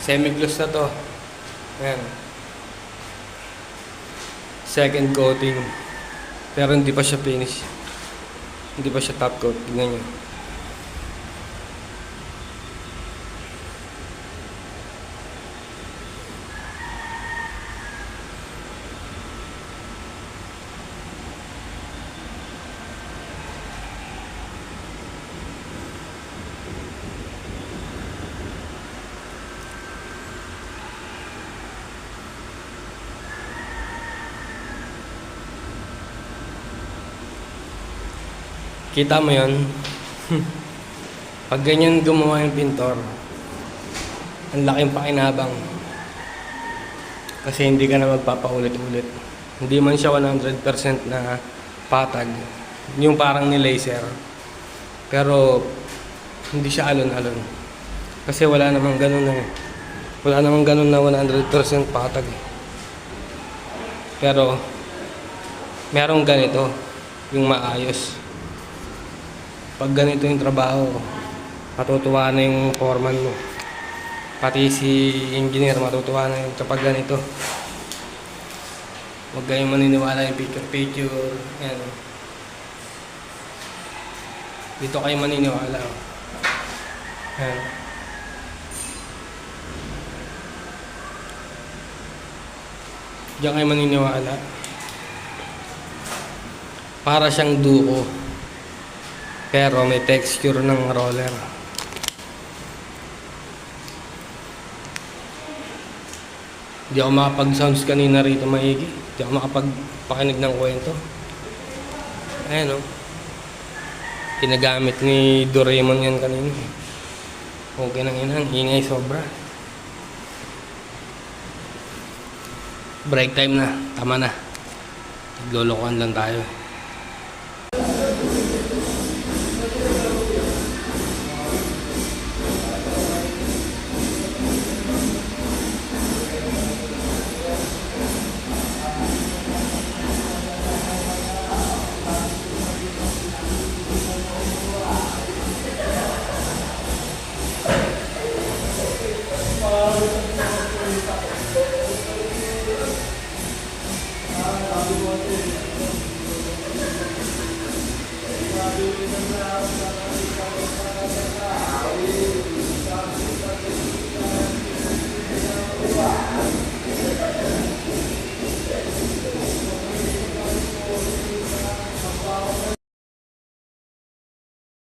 Semi-gloss na to. Ayan. Second coating. Pero hindi pa siya finish. Hindi pa siya top coat. Tingnan nyo. Kita mo yon Pag ganyan gumawa yung pintor, ang laking pakinabang. Kasi hindi ka na magpapaulit-ulit. Hindi man siya 100% na patag. Yung parang ni laser. Pero hindi siya alon-alon. Kasi wala namang ganun na wala namang ganun na 100% patag. eh. Pero merong ganito yung maayos pag ganito yung trabaho, matutuwa na yung foreman mo. Pati si engineer matutuwa na yun kapag ganito. Huwag kayong maniniwala yung picture-picture. Yan. oh. Dito kayo maniniwala. Yan. Diyan kayo maniniwala. Para siyang duo. Pero may texture ng roller. Hindi ako makapag-sounds kanina rito maigi. Hindi ako makapagpakinig ng kwento. Ayan o. Ginagamit ni Doraemon yan kanina. Okay nang inang, ingay sobra. Break time na, tama na. Naglolokohan lang tayo.